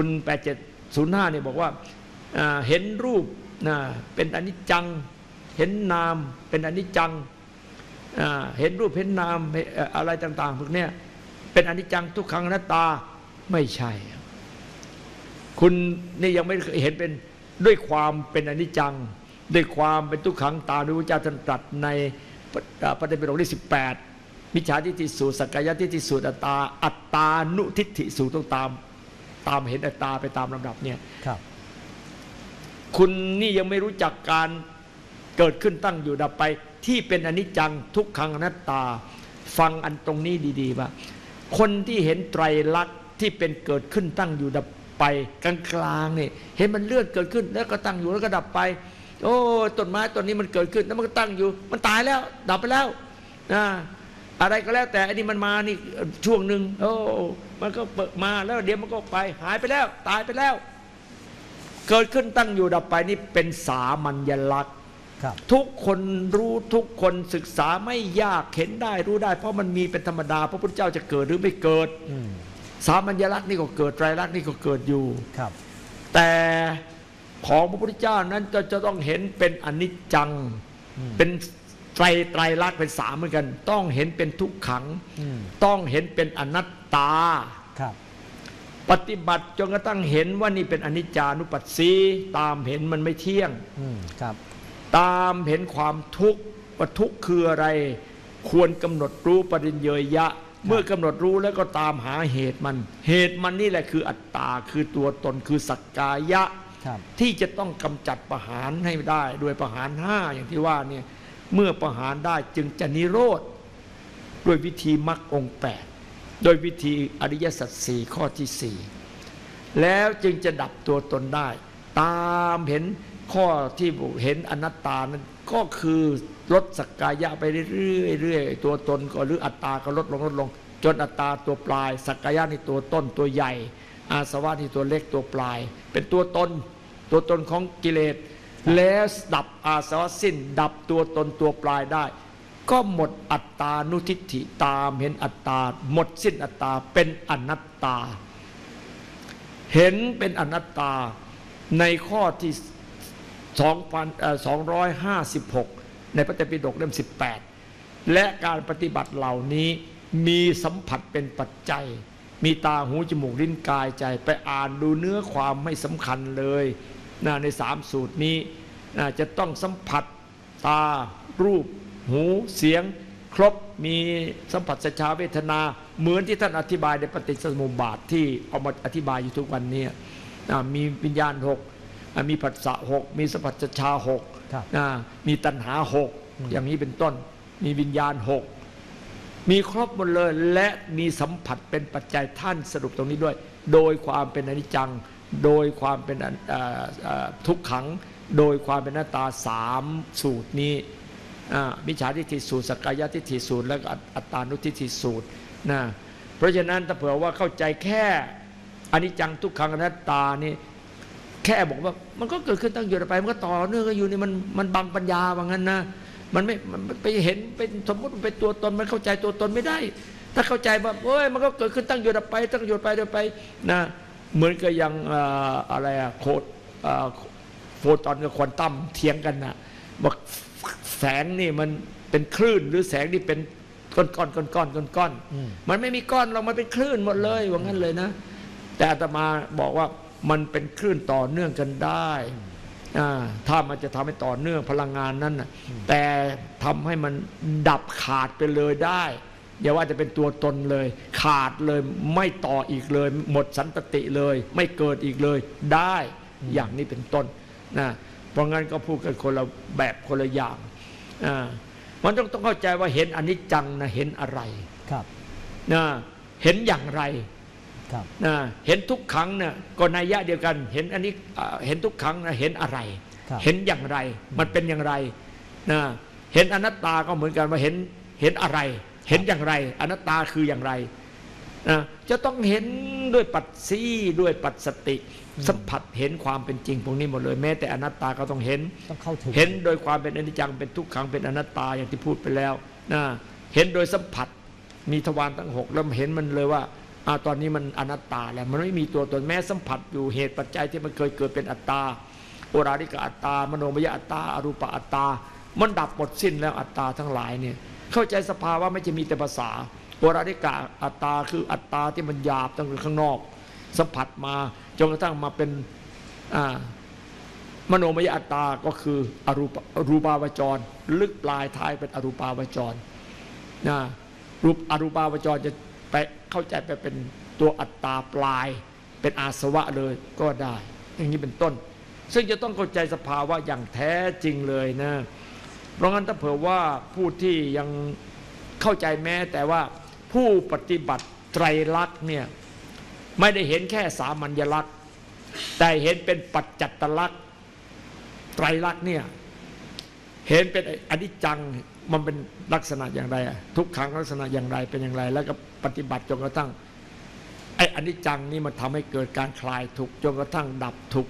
คุณ 8705เนี่ยบอกว่าเห็นรูปเป็นอนิจจัง เห็นนามเป็นอนิจจังเห็นรูปเห็นนามอะไรต่าง ๆ พวกเนี้ยเป็นอนิจจังทุกขังนัตตาไม่ใช่ คุณนี่ยังไม่เห็นเป็นด้วยความเป็นอนิจจัง ด้วยความเป็นทุกขังตามที่พระเจ้าท่านตรัสในปฏิปิฎกที่18มิจฉาทิฏฐิสูตรสักกายทิฏฐิสูตรอัตตา อัตตานุทิฏฐิสูตรต้องตาม ตามเห็นอัตตาไปตามลำดับเนี่ยครับ คุณนี่ยังไม่รู้จักการเกิดขึ้นตั้งอยู่ดับไป ที่เป็นอนิจจังทุกขังอนัตตา ฟังอันตรงนี้ดีๆว่า คนที่เห็นไตรลักษณ์ที่เป็นเกิดขึ้นตั้งอยู่ดับไปกลางๆนี่เห็นมันเลื่อนเกิดขึ้นแล้วก็ตั้งอยู่แล้วก็ดับไป โอ้ต้นไม้ต้นนี้มันเกิดขึ้นแล้วมันก็ตั้งอยู่ มันตายแล้ว ดับไปแล้วนะอะไรก็แล้วแต่อันนี้มันมานี่ช่วงหนึ่งโอ้ มันก็เปิดมาแล้วเดี๋ยวมันก็ไป หายไปแล้ว ตายไปแล้ว เกิดขึ้นตั้งอยู่ดับไปนี่เป็นสามัญลักษณ์ครับทุกคนรู้ทุกคนศึกษาไม่ยากเห็นได้รู้ได้ เพราะมันมีเป็นธรรมดา พระพุทธเจ้าจะเกิดหรือไม่เกิดอืมสามัญลักษณ์นี่ก็เกิดไตรลักษณ์นี่ก็เกิดอยู่ครับ แต่ของพระพุทธเจ้านั้นจะจะต้องเห็นเป็นอนิจจังอืมเป็น ไตรไตรลักษณ์เป็นสามเหมือนกัน ต้องเห็นเป็นทุกขังอืมต้องเห็นเป็นอนัตตาครับ ปฏิบัติจนกระทั่งเห็นว่านี่เป็นอนิจจานุปัสสีตามเห็นมันไม่เที่ยงอืมครับ ตามเห็นความทุกข์ว่าทุกข์คืออะไร ควรกำหนดรู้ปริญเยยะ เมื่อกำหนดรู้แล้วก็ตามหาเหตุมัน เหตุมันนี่แหละคืออัตตาคือตัวตนคือสักกายะครับที่จะต้องกำจัดประหารให้ได้ด้วยประหารห้าอย่างที่ว่าเนี่ย เมื่อประหารได้จึงจะนิโรธด้วยวิธีมรรคองแปดโดยวิธีอริยสัจสี่ข้อที่สี่แล้วจึงจะดับตัวตนได้ ตามเห็นข้อที่เห็นอนัตตานั้นก็คือลดสักกายะไปเรื่อยๆตัวตนก็หรืออัตตาก็ลดลงลดลง จนอัตตาตัวปลาย สักกายะนี่ตัวต้นตัวใหญ่ อาสวะนี่ตัวเล็กตัวปลาย เป็นตัวตน ตัวตนของกิเลส แล้วดับอาสวะสิ้น ดับตัวตนตัวปลายได้ ก็หมดอัตตานุทิฏฐิตามเห็นอัตตา หมดสิ้นอัตตาเป็นอนัตตา เห็นเป็นอนัตตาในข้อที่2,256 ในพระไตปิฎกเล่ม 18 และการปฏิบัติเหล่านี้มีสัมผัสเป็นปัจจัย มีตาหูจมูกลิ้นกายใจไปอ่านดูเนื้อความไม่สำคัญเลย นะในสามสูตรนี้นะจะต้องสัมผัสตารูป หูเสียง ครบมีสัมผัสสัญชาเวทนา เหมือนที่ท่านอธิบายในปฏิจจสมุปบาทที่เอามาอธิบายอยู่ทุกวันนี้อ่ามีวิญญาณหกอ่ามีผัสสะหกมีสัมผัสสัญชาหกครับอ่ามีตัณหาหกอย่างนี้เป็นต้น มีวิญญาณหกมีครบหมดเลยและมีสัมผัสเป็นปัจจัยท่านสรุปตรงนี้ด้วย โดยความเป็นอนิจจัง โดยความเป็นทุกขัง โดยความเป็นหน้าตาสามสูตรนี้มิจฉาทิฏฐิสูตรสกายทิฏฐิสูตร และก็อัตตานุทิฏฐิสูตรนะเพราะฉะนั้นถ้าเผื่อว่าเข้าใจแค่อนิจจังทุกขังอนัตตานี่แค่บอกว่ามันก็เกิดขึ้นตั้งอยู่ไป มันก็ต่อเนื่องกันอยู่นี่มันมันบังปัญญาว่างั้นนะมันไม่มันไปเห็นเป็นสมมติมันเป็นตัวตนมันเข้าใจตัวตนไม่ได้ ถ้าเข้าใจว่าโอ้ยมันก็เกิดขึ้นตั้งอยู่ไป ตั้งอยู่ไปเดี๋ยไปนะ เหมือนกับอย่างเอ่ออะไรอะโคดเอ่อโฟตอนกับควอนตัมเถียงกันนะบอกแสงนี่มันเป็นคลื่นหรือแสงนี่เป็นก้อนก้อนก้อนก้อนก้อนก้อนอืมมันไม่มีก้อนเรามันเป็นคลื่นหมดเลยว่างั้นเลยนะ แต่อาตมาบอกว่ามันเป็นคลื่นต่อเนื่องกันได้อ่าถ้ามันจะทำให้ต่อเนื่องพลังงานนั้นน่ะแต่ทำให้มันดับขาดไปเลยได้ อย่าว่าจะเป็นตัวตนเลย ขาดเลยไม่ต่ออีกเลย หมดสันตติเลย ไม่เกิดอีกเลย ได้อย่างนี้เป็นต้นนะเพราะงั้นก็พูดกันคนละแบบคนละอย่างอ่ามันต้องต้องเข้าใจว่าเห็นอนิจจังนะเห็นอะไรครับนะเห็นอย่างไรครับนะเห็นทุกครั้งเนี่ยก็นัยยะเดียวกัน เห็นอันนี้อ่าเห็นทุกครั้งนะเห็นอะไรครับเห็นอย่างไร มันเป็นอย่างไรนะเห็นอนัตตาก็เหมือนกันว่าเห็นเห็นอะไร เห็นอย่างไร อนัตตาคืออย่างไรนะจะต้องเห็นด้วยปัจสีด้วยปัจสติ สัมผัสเห็นความเป็นจริงพวกนี้หมดเลยแม้แต่อนัตตาก็ต้องเห็นต้องเข้าถึงเห็นโดยความเป็นอนิจจังเป็นทุกขังเป็นอนัตตาอย่างที่พูดไปแล้วนะเห็นโดยสัมผัสมีทวารทั้งหกแล้วเห็นมันเลยว่าอ่าตอนนี้มันอนัตตาแล้วมันไม่มีตัวตนแม้สัมผัสอยู่เหตุปัจจัยที่มันเคยเกิดเป็นอัตตาโอราริกอัตตามโนมยอัตตาอรูปอัตตา มันดับหมดสิ้นแล้วอัตตาทั้งหลายเนี่ย เข้าใจสภาวะไม่ใช่มีแต่ภาษาโอราริกะอัตตาคืออัตตาที่มันหยาบตั้งแต่ข้างนอก สัมผัสมาจนกระทั่งมาเป็นมโนมยอัตตาก็คืออรูปรูปาวจร ลึกปลายท้ายเป็นอรูปาวจรนะรูปอรูปาวจรจะไปเข้าใจไปเป็นตัวอัตตาปลาย เป็นอาสวะเลยก็ได้ อย่างนี้เป็นต้น ซึ่งจะต้องเข้าใจสภาวะอย่างแท้จริงเลยนะ เพราะงั้นถ้าเผื่อว่าผู้ที่ยังเข้าใจแม้ แต่ว่าผู้ปฏิบัติไตรลักษณ์เนี่ยไม่ได้เห็นแค่สามัญลักษณ์ แต่เห็นเป็นปัจจัตลักษณ์ไตรลักษณ์เนี่ยเห็นเป็นอนิจจังมันเป็นลักษณะอย่างไรอะทุกขังลักษณะอย่างไรเป็นอย่างไร แล้วก็ปฏิบัติจนกระทั่งไอ้อนิจจังนี่มันทำให้เกิดการคลายทุกจนกระทั่งดับทุก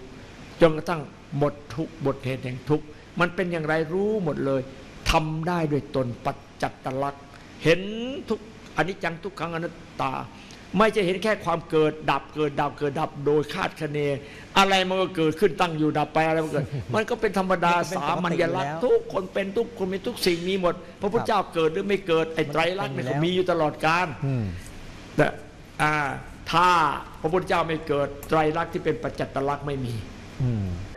จนกระทั่งหมดทุกข์หมดเหตุแห่งทุกข์มันเป็นอย่างไรรู้หมดเลยทำได้ด้วยตนปัจจัตตลักษณ์ เห็นทุกอนิจจังทุกขังอนัตตา ไม่ใช่เห็นแค่ความเกิดดับเกิดดับเกิดดับโดยคาดคะเน อะไรมันก็เกิดขึ้นตั้งอยู่ดับไปอะไรมันเกิด มันก็เป็นธรรมดาเป็นปกติสามัญลักษณ์อยู่แล้วทุกคนเป็นทุกคนมีทุกสิ่งมีหมด พระพุทธเจ้าเกิดหรือไม่เกิดไอ้ไตรลักษณ์เนี่ยมันก็เป็นอยู่แล้วมีอยู่ตลอดกาลอืมแต่อ่าถ้าพระพุทธเจ้าไม่เกิดไตรลักษณ์ที่เป็นปัจจัตตลักษณ์ไม่มี อืม